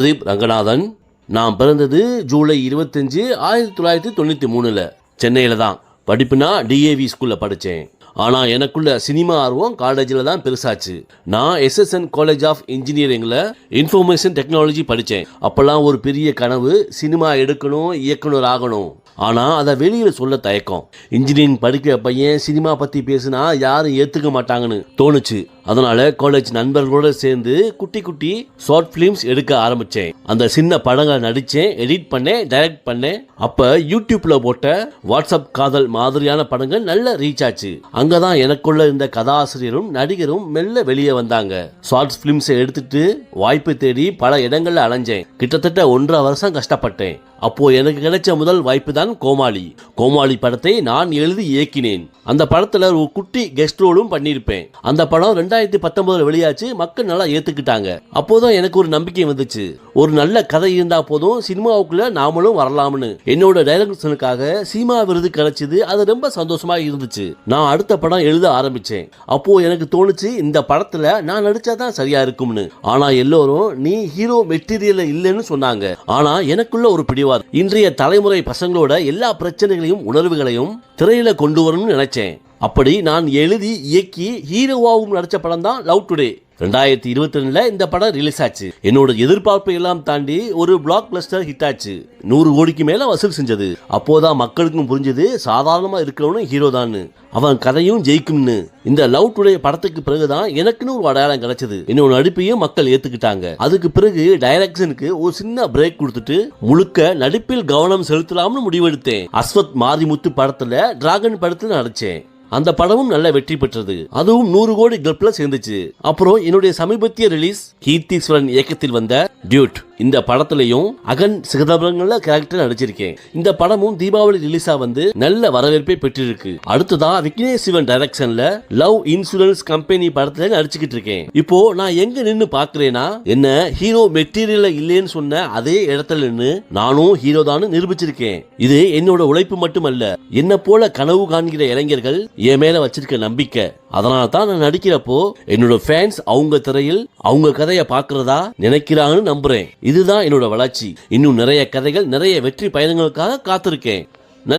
பிரதீப் ரங்கநாதன். நான் பிறந்தது ஜூலை இருபத்தஞ்சு ஆயிரத்தி தொள்ளாயிரத்தி தொண்ணூற்றி மூணில். சென்னையில் தான். படிப்புனா டிஏவி ஸ்கூலில் படித்தேன் ஆனால் எனக்குள்ள சினிமா ஆர்வம் காலேஜில் தான் பெருசாச்சு. நான் எஸ்எஸ்என் காலேஜ் ஆஃப் இன்ஜினியரிங்கில் இன்ஃபர்மேஷன் டெக்னாலஜி படித்தேன் அப்போல்லாம் ஒரு பெரிய கனவு சினிமா எடுக்கணும் இயக்குனர் ஆகணும். ஆனால் அதை வெளியில் சொல்ல தயக்கம். இன்ஜினியரிங் படிக்கிற பையன் சினிமா பற்றி பேசினா யாரும் ஏற்றுக்க மாட்டாங்கன்னு தோணுச்சு. அதனால காலேஜ் நண்பர்களோட சேர்ந்து குட்டி குட்டி ஷார்ட் ஃபிலிம்ஸ் எடுக்க ஆரம்பிச்சேன். அந்த சின்ன படங்களை நடிச்சேன் எடிட் பண்ணேன் டைரக்ட் பண்ணேன். அப்ப யூடியூப்ல போட்ட வாட்ஸ்அப் காதல் மாதிரியான படங்கள் நல்ல ரீச் ஆச்சு. அங்கதான் எனக்குள்ள இருந்த கதாசிரியரும் நடிகரும் மெல்ல வெளியே வந்தாங்க. ஷார்ட்ஸ் ஃபிலிம்ஸை எடுத்துட்டு வாய்ப்பு தேடி பல இடங்கள்ல அலைஞ்சேன். கிட்டத்தட்ட ஒன்றரை வருஷம் கஷ்டப்பட்டேன். அப்போ எனக்கு கிடைச்ச முதல் வாய்ப்பு தான் கோமாளி. கோமாளி படத்தை நான் எழுதி இயக்கினேன். அந்த படத்துல ஒரு குட்டி கெஸ்ட் ரோலும் பண்ணியிருப்பேன். அந்த படம் ரெண்டு ரெண்டாயிரத்தி பத்தொன்பதுல வெளியாச்சு. மக்கள் நல்லா ஏத்துக்கிட்டாங்க. அப்போதான் எனக்கு ஒரு நம்பிக்கை வந்துச்சு. ஒரு நல்ல கதை இருந்தா போதும் சினிமாவுக்குள்ள நாமளும் வரலாம்னு. என்னோட டைரக்ஷனுக்காக சீமா விருது கிடைச்சது. அது ரொம்ப சந்தோஷமா இருந்துச்சு. நான் அடுத்த படம் எழுத ஆரம்பிச்சேன். அப்போ எனக்கு தோணுச்சு இந்த படத்துல நான் நடிச்சாதான் சரியா இருக்கும்னு. ஆனா எல்லோரும் நீ ஹீரோ மெட்டீரியல் இல்லைன்னு சொன்னாங்க. ஆனா எனக்குள்ள ஒரு பிடிவார் இன்றைய தலைமுறை பசங்களோட எல்லா பிரச்சனைகளையும் உணர்வுகளையும் திரையில கொண்டு வரணும்னு நினைச்சேன். அப்படி நான் எழுதி இயக்கி ஹீரோவாவும் நடிச்ச படம் தான் லவ் டுடே ரெண்டாயிரத்தி இருபத்தி ரெண்டுல இந்த படம் ரிலீஸ் ஆச்சு. என்னோட எதிர்பார்ப்பை எல்லாம் தாண்டி ஒரு பிளாக் பிளஸ்டர் ஹிட் ஆச்சு. நூறு கோடிக்கு மேல வசூல் செஞ்சது. அப்போதான் மக்களுக்கும் புரிஞ்சது சாதாரணமா இருக்கிறவனும் ஹீரோ தான் அவன் கதையும் ஜெயிக்கும்னு. இந்த லவ் டுடே படத்துக்கு பிறகுதான் எனக்குன்னு ஒரு அடையாளம் கிடைச்சது. என்னோட நடிப்பையும் மக்கள் ஏத்துக்கிட்டாங்க. அதுக்கு பிறகு டைரக்ஷனுக்கு ஒரு சின்ன பிரேக் கொடுத்துட்டு முழுக்க நடிப்பில் கவனம் செலுத்தலாம்னு முடிவெடுத்தேன். அஸ்வத் மாரிமுத்து படத்துல டிராகன் படத்துல நடிச்சேன். அந்த படமும் நல்ல வெற்றி பெற்றது. அதுவும் நூறு கோடி கிளப்ல சேர்ந்துச்சு. அப்புறம் என்னுடைய சமீபத்திய ரிலீஸ் கீர்த்தீஸ்வரன் இயக்கத்தில் வந்த டியூட் இந்த படத்துலையும் அகன் சிகதபரங்கள்ல கேரக்டர் நடிச்சிருக்கேன். இந்த படமும் தீபாவளி ரிலீஸா வந்து நல்ல வரவேற்பை பெற்றிருக்கு. அடுத்ததா விக்னேஷ் சிவன் டைரக்ஷன்ல லவ் இன்சூரன்ஸ் கம்பெனி படத்துல நடிச்சுக்கிட்டு இருக்கேன். இப்போ நான் எங்க நின்னு பாக்குறேன்னா என்ன ஹீரோ மெட்டீரியல் இல்லைன்னு சொன்ன அதே இடத்துல நின்னு நானும் ஹீரோ தான் நிரூபிச்சிருக்கேன். இது என்னோட உழைப்பு மட்டுமல்ல என்ன போல கனவு காண்கிற இளைஞர்கள் என் மேல வச்சிருக்க நம்பிக்கை. அதனால தான் நான் நடிக்கிறப்போ என்னோட ஃபேன்ஸ் அவங்க திரையில் அவங்க கதையை பாக்குறதா நினைக்கிறாங்கன்னு நம்புறேன். இதுதான் என்னோட வளர்ச்சி. இன்னும் நிறைய கதைகள் நிறைய வெற்றி பயணங்களுக்காக காத்திருக்கேன்.